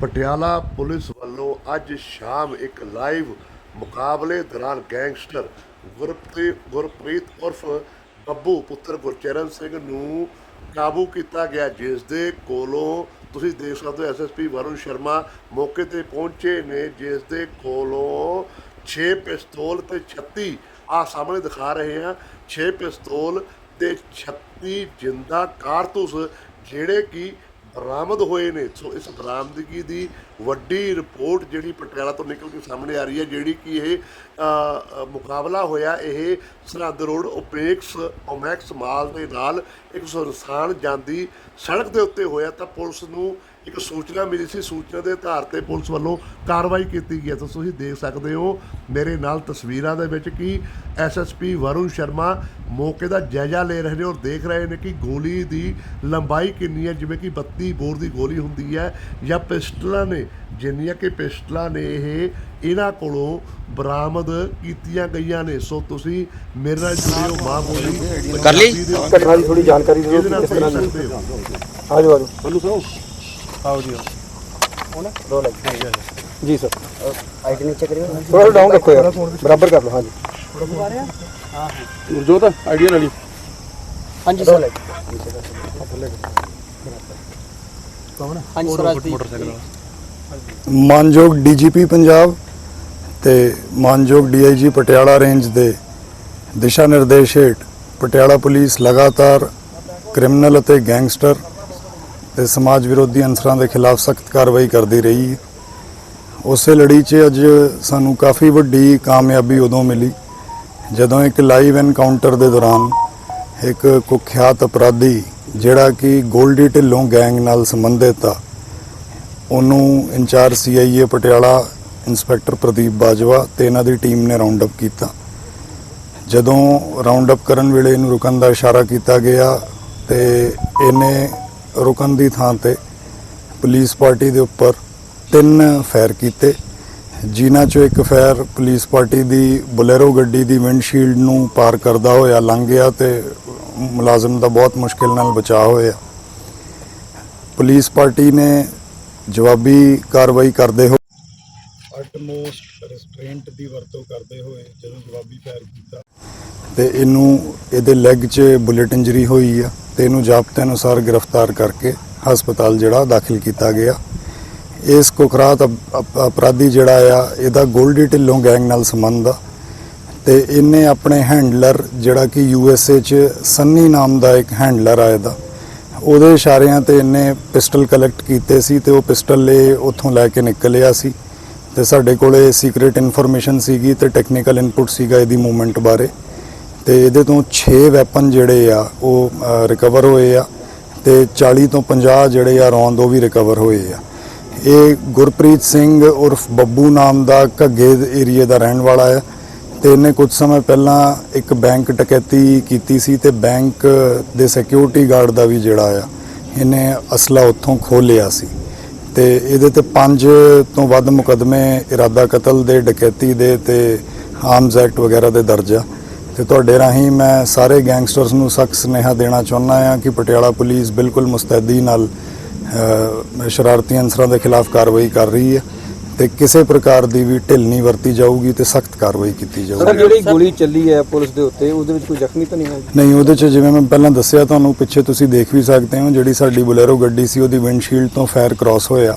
Patiala police ਵੱਲੋਂ ਅੱਜ ਸ਼ਾਮ ਇੱਕ ਲਾਈਵ ਮੁਕਾਬਲੇ ਦੌਰਾਨ ਗੈਂਗਸਟਰ ਗੁਰਪ੍ਰੀਤ ਗੁਰਪ੍ਰੀਤ ਉਰਫ ਬੱਬੂ ਪੁੱਤਰ ਗੁਰਚਰਨ ਸਿੰਘ ਨੂੰ ਕਾਬੂ ਕੀਤਾ ਗਿਆ, ਜਿਸ ਦੇ ਕੋਲੋਂ ਤੁਸੀਂ ਦੇਖ ਸਕਦੇ ਹੋ ਐਸਐਸਪੀ ਵਰੁਣ ਸ਼ਰਮਾ ਮੌਕੇ ਤੇ ਪਹੁੰਚੇ ਨੇ, ਜਿਸ ਦੇ ਕੋਲੋਂ 6 ਪਿਸਤੌਲ ਤੇ 36 ਆ ਸਾਹਮਣੇ ਦਿਖਾ ਰਹੇ ਹਾਂ। 6 ਪਿਸਤੌਲ ਤੇ 36 ਜਿੰਦਾ ਕਾਰਤੂਸ, ਜਿਹੜੇ ਕਿ ਬਰਾਮਦ ਹੋਏ ਨੇ। ਸੋ ਇਸ ਬਰਾਮਦਗੀ ਦੀ ਵੱਡੀ ਰਿਪੋਰਟ ਜਿਹੜੀ ਪਟਿਆਲਾ ਤੋਂ ਨਿਕਲ ਕੇ ਸਾਹਮਣੇ ਆ ਰਹੀ ਹੈ, ਜਿਹੜੀ ਕਿ ਇਹ ਮੁਕਾਬਲਾ ਹੋਇਆ ਇਹ ਸਰਹੱਦ ਰੋਡ ਓਪੇਕਸ ਓਮੈਕਸ ਮਾਲ ਦੇ ਨਾਲ ਇੱਕ ਸੁਨਸਾਨ ਜਾਂਦੀ ਸੜਕ ਦੇ ਉੱਤੇ ਹੋਇਆ ਤਾਂ ਪੁਲਿਸ ਨੂੰ ਇੱਕ ਸੂਚਨਾ ਮਿਲੀ ਸੀ ਸੂਚਨਾ ਦੇ ਆਧਾਰ ਤੇ ਪੁਲਿਸ ਵੱਲੋਂ ਕਾਰਵਾਈ ਕੀਤੀ ਗਈ ਹੈ। ਤਾਂ ਤੁਸੀਂ ਦੇਖ ਸਕਦੇ ਹੋ ਮੇਰੇ ਨਾਲ ਤਸਵੀਰਾਂ ਦੇ ਵਿੱਚ ਕਿ ਐਸਐਸਪੀ ਵਰੁਣ ਸ਼ਰਮਾ ਮੌਕੇ ਦਾ ਜਾਇਜ਼ਾ ਲੈ ਰਹੇ ਨੇ ਔਰ ਦੇਖ ਰਹੇ ਨੇ ਕਿ ਗੋਲੀ ਦੀ ਲੰਬਾਈ ਕਿੰਨੀ ਹੈ ਜਿਵੇਂ ਕਿ 32 ਬੋਰ ਦੀ ਗੋਲੀ ਹੁੰਦੀ ਹੈ ਜਾਂ ਪਿਸਟਲਾਂ ਨੇ ਜਿੰਨੀਆਂ ਕਿ ਪਿਸਟਲਾਂ ਨੇ ਇਹ ਇਹਨਾਂ ਕੋਲੋਂ ਬਰਾਮਦ ਕੀਤੀਆਂ ਗਈਆਂ ਨੇ। ਸੋ ਤੁਸੀਂ ਮੇਰੇ ਨਾਲ ਜੁੜੇ ਹੋ ਮਾਂ ਬੋਲੀ। ਕਰ ਲਈ? ਘਟਨਾ ਦੀ ਥੋੜੀ ਜਾਣਕਾਰੀ ਦਿਓ ਕਿਸ ਤਰ੍ਹਾਂ ਆਜੋ ਆਜੋ ਬੱਲੂ ਸਾਹਿਬ ਆਓ ਜੀ ਦੋ ਲੱਖ ਜੀ ਸਰ। ਆਈਡੀ ਨੀਚੇ ਕਰਿਓ। ਥੋੜਾ ਡਾਊਨ ਰੱਖੋ ਯਾਰ। ਬਰਾਬਰ ਕਰ ਲਓ ਹਾਂਜੀ। ਗੁਰਜੋਤ ਆਈਡੀਆ ਨਾਲ ਹੀ। ਹਾਂਜੀ ਸਰ। ਹਾਂਜੀ ਸਰ ਮਾਨਯੋਗ ਡੀਜੀਪੀ ਪੰਜਾਬ ਤੇ ਮਾਨਯੋਗ ਡੀਆਈਜੀ ਪਟਿਆਲਾ ਰੇਂਜ ਦੇ ਦਿਸ਼ਾ ਨਿਰਦੇਸ਼ ਹੇਠ ਪਟਿਆਲਾ ਪੁਲਿਸ ਲਗਾਤਾਰ ਕ੍ਰਿਮੀਨਲ ਅਤੇ ਗੈਂਗਸਟਰ ਤੇ ਸਮਾਜ ਵਿਰੋਧੀ ਅਨਸਰਾਂ ਦੇ ਖਿਲਾਫ ਸਖਤ ਕਾਰਵਾਈ ਕਰਦੀ ਰਹੀ। ਉਸੇ ਲੜੀ 'ਚ ਅੱਜ ਸਾਨੂੰ ਕਾਫੀ ਵੱਡੀ ਕਾਮਯਾਬੀ ਉਦੋਂ ਮਿਲੀ, ਜਦੋਂ ਇੱਕ ਲਾਈਵ ਐਨਕਾਊਂਟਰ ਦੇ ਦੌਰਾਨ ਇੱਕ ਕੁਖਿਆਤ ਅਪਰਾਧੀ, ਜਿਹੜਾ ਕਿ ਗੋਲਡੀ ਢਿੱਲੋਂ ਗੈਂਗ ਨਾਲ ਸੰਬੰਧਿਤ ਆ, ਉਹਨੂੰ incharge CIA Patiala inspector Pradeep Bajwa ਤੇ ਇਹਨਾਂ ਦੀ ਟੀਮ ਨੇ ਰਾਉਂਡ ਅਪ ਕੀਤਾ। ਜਦੋਂ ਰਾਉਂਡ ਅਪ ਕਰਨ ਵੇਲੇ ਇਹਨੂੰ ਰੁਕਣ ਦਾ ਇਸ਼ਾਰਾ ਕੀਤਾ ਗਿਆ ਤੇ ਇਹਨੇ ਰੁਕਣ ਦੀ ਥਾਂ ਤੇ ਪੁਲਿਸ ਪਾਰਟੀ ਦੇ ਉੱਪਰ ਤਿੰਨ ਫਾਇਰ ਕੀਤੇ। ਜਿਨ੍ਹਾਂ ਚੋਂ ਇੱਕ ਫਾਇਰ ਪੁਲਿਸ ਪਾਰਟੀ ਦੀ ਬੁਲੇਰੋ ਗੱਡੀ ਦੀ ਵਿੰਡਸ਼ੀਲਡ ਨੂੰ ਪਾਰ ਕਰਦਾ ਹੋਇਆ ਲੰਘ ਗਿਆ ਤੇ ਮੁਲਾਜ਼ਮ ਦਾ ਬਹੁਤ ਮੁਸ਼ਕਿਲ ਨਾਲ ਬਚਾਅ ਹੋਇਆ। ਪੁਲਿਸ ਪਾਰਟੀ ਨੇ ਜਵਾਬੀ ਕਾਰਵਾਈ ਕਰਦੇ ਹੋਏ ਅਟਮੋਸਟ ਰੈਸਟ੍ਰੇਂਟ ਦੀ ਵਰਤੋਂ ਕਰਦੇ ਹੋਏ ਜਦੋਂ ਜਵਾਬੀ ਫਾਇਰ ਕੀਤਾ। ਤੇ ਇਹਨੂੰ ਇਹਦੇ ਲੈਗ 'ਚ ਬੁਲੇਟ ਇੰਜਰੀ ਹੋਈ ਆ। ਤੇ ਇਹਨੂੰ ਜ਼ਾਬਤੇ ਅਨੁਸਾਰ ਗ੍ਰਿਫਤਾਰ ਕਰਕੇ ਹਸਪਤਾਲ ਜਿਹੜਾ ਦਾਖਲ ਕੀਤਾ ਗਿਆ। ਇਸ ਕੁਖਰਾਤ ਅਪ- ਅਪਰਾਧੀ ਜਿਹੜਾ ਆ, ਇਹਦਾ ਗੋਲਡੀ ਢਿੱਲੋਂ ਗੈਂਗ ਨਾਲ ਸੰਬੰਧ ਆ। ਤੇ ਇਹਨੇ ਆਪਣੇ ਹੈਂਡਲਰ ਜਿਹੜਾ ਕਿ ਯੂ ਐਸ ਏ 'ਚ ਸੰਨੀ ਨਾਮ ਦਾ ਇੱਕ ਹੈਂਡਲਰ ਆ ਇਹਦਾ। ਉਹਦੇ ਇਸ਼ਾਰਿਆਂ ਤੇ ਇਹਨੇ ਪਿਸਟਲ ਕਲੈਕਟ ਕੀਤੇ ਸੀ ਤੇ ਉਹ ਪਿਸਟਲ ਇਹ ਉੱਥੋਂ ਲੈ ਕੇ ਨਿਕਲਿਆ ਸੀ। ਤੇ ਸਾਡੇ ਕੋਲੇ ਸੀਕ੍ਰੀਟ ਇਨਫੋਰਮੇਸ਼ਨ ਸੀਗੀ ਤੇ ਟੈਕਨੀਕਲ ਇਨਪੁਟ ਸੀਗਾ ਇਹਦੀ ਮੂਵਮੈਂਟ ਬਾਰੇ। ਤੇ ਇਹਦੇ ਤੋਂ 6 ਵੈਪਨ ਜਿਹੜੇ ਆ, ਉਹ ਰਿਕਵਰ ਹੋਏ ਆ ਤੇ 40 ਤੋਂ 50 ਜਿਹੜੇ ਆ, ਰੌਂਦ ਉਹ ਵੀ ਰਿਕਵਰ ਹੋਏ ਆ। ਇਹ ਗੁਰਪ੍ਰੀਤ ਸਿੰਘ ਉਰਫ ਬੱਬੂ ਨਾਮ ਦਾ ਘੱਗੇ ਏਰੀਏ ਦਾ ਰਹਿਣ ਵਾਲਾ ਹੈ ਤੇ ਇਹਨੇ ਕੁਝ ਸਮੇਂ ਪਹਿਲਾਂ ਇੱਕ ਬੈਂਕ ਡਕੈਤੀ ਕੀਤੀ ਸੀ ਤੇ ਬੈਂਕ ਦੇ ਸਿਕਿਉਰਿਟੀ ਗਾਰਡ ਦਾ ਵੀ ਜਿਹੜਾ ਆ, ਇਹਨੇ ਅਸਲਾ ਉੱਥੋਂ ਖੋਹ ਲਿਆ ਸੀ। ਤੇ ਇਹਦੇ ਤੇ ਪੰਜ ਤੋਂ ਵੱਧ ਮੁਕਦਮੇ ਇਰਾਦਾ ਕਤਲ ਦੇ, ਡਕੈਤੀ ਦੇ ਤੇ ਆਰਮਸ ਐਕਟ ਵਗੈਰਾ ਦੇ ਦਰਜ ਆ। ਤੇ ਤੁਹਾਡੇ ਰਾਹੀਂ ਮੈਂ ਸਾਰੇ ਗੈਂਗਸਟਰਸ ਨੂੰ ਸਖਤ ਸੁਨੇਹਾ ਦੇਣਾ ਚਾਹੁੰਦਾ ਹਾਂ ਕਿ ਪਟਿਆਲਾ ਪੁਲਿਸ ਬਿਲਕੁਲ ਮੁਸਤੈਦੀ ਨਾਲ ਸ਼ਰਾਰਤੀ ਅਨਸਰਾਂ ਦੇ ਖਿਲਾਫ ਕਾਰਵਾਈ ਕਰ ਰਹੀ ਹੈ ਤੇ ਕਿਸੇ ਪ੍ਰਕਾਰ ਦੀ ਵੀ ਢਿੱਲ ਨਹੀਂ ਵਰਤੀ ਜਾਊਗੀ ਤੇ ਸਖਤ ਕਾਰਵਾਈ ਕੀਤੀ ਸਰ ਜਾਊਗੀ ਜਿਹੜੀ ਗੋਲੀ ਚੱਲੀ ਹੈ ਪੁਲਿਸ ਦੇ ਉੱਤੇ ਉਹਦੇ ਵਿੱਚ ਕੋਈ ਜ਼ਖਮੀ ਤਾਂ ਨਹੀਂ ਹੈ? ਨਹੀਂ ਉਹਦੇ ਚ ਜਿਵੇਂ ਮੈਂ ਪਹਿਲਾਂ ਦੱਸਿਆ ਤੁਹਾਨੂੰ ਪਿੱਛੇ ਤੁਸੀਂ ਦੇਖ ਵੀ ਸਕਦੇ ਹੋ ਜਿਹੜੀ ਸਾਡੀ ਬੁਲੇਰੋ ਗੱਡੀ ਸੀ ਉਹਦੀ ਵਿੰਡਸ਼ੀਲਡ ਤੋਂ ਫਾਇਰ ਕ੍ਰਾਸ ਹੋਇਆ।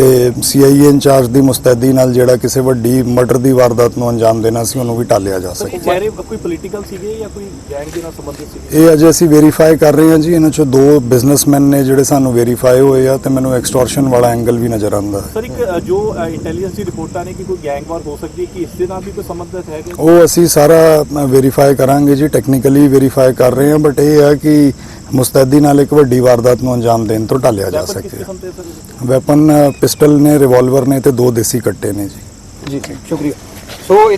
ਤੇ ਸੀਆਈਏ ਇੰਚਾਰਜ ਦੀ ਮੁਸਤੈਦੀ ਨਾਲ ਜਿਹੜਾ ਕਿਸੇ ਵੱਡੀ ਮਰਡਰ ਦੀ ਵਾਰਦਾਤ ਨੂੰ ਅੰਜਾਮ ਦੇਣਾ ਸੀ ਉਹਨੂੰ ਵੀ ਟਾਲਿਆ ਜਾ ਸਰ ਸਕੇ। ਚਿਹਰੇ ਕੋਈ ਪੋਲੀਟੀਕਲ ਸੀਗੇ ਜਾਂ ਕੋਈ ਗੈਂਗ ਦੇ ਨਾਲ ਸੰਬੰਧਿਤ ਸੀਗੇ? ਇਹ ਅਜੇ ਅਸੀਂ ਵੈਰੀਫਾਈ ਕਰ ਰਹੇ ਹਾਂ ਜੀ ਇਹਨਾਂ ਚੋਂ ਦੋ ਬਿਜ਼ਨਸਮੈਨ ਨੇ ਜਿਹੜੇ ਸਾਨੂੰ ਵੈਰੀਫਾਈ ਹੋਏ ਆ ਤੇ ਮੈਨੂੰ ਐਕਸਟੋਰਸ਼ਨ ਵਾਲਾ ਐਂਗਲ ਵੀ ਨਜ਼ਰ ਆਉਂਦਾ ਸਰ ਇੱਕ ਜੋ ਇੰਟੈਲੀਜੈਂਸ ਦੀ ਰਿਪੋਰਟਾਂ ਨੇ ਕਿ ਕੋਈ ਗੈਂਗ ਵਾਰ ਹੋ ਸਕਦੀ ਹੈ ਕਿ ਇਸ ਦੇ ਨਾਲ ਵੀ ਕੋਈ ਸੰਬੰਧਿਤ ਹੈਗੇ? ਉਹ ਅਸੀਂ ਸਾਰਾ ਵੈਰੀਫਾਈ ਕਰਾਂਗੇ ਜੀ ਟੈਕਨੀਕਲੀ ਵੈਰੀਫਾਈ ਕਰ ਰਹੇ ਹਾਂ ਬਟ ਇਹ ਹੈ ਕਿ ਮੁਸਤੈਦੀ ਨਾਲ ਇੱਕ ਵੱਡੀ ਵਾਰਦਾਤ ਨੂੰ ਅੰਜਾਮ ਦੇਣ ਤੋਂ ਟਾਲਿਆ ਜਾ ਸਕੇ ਵੈਪਨ ਪਿਸਟਲ ਨੇ ਰਿਵਾਲਵਰ ਨੇ ਤੇ ਦੋ ਦੇਸੀ ਕੱਟੇ ਨੇ ਜੀ। ਜੀ ਸ਼ੁਕਰੀਆ। ਸੋ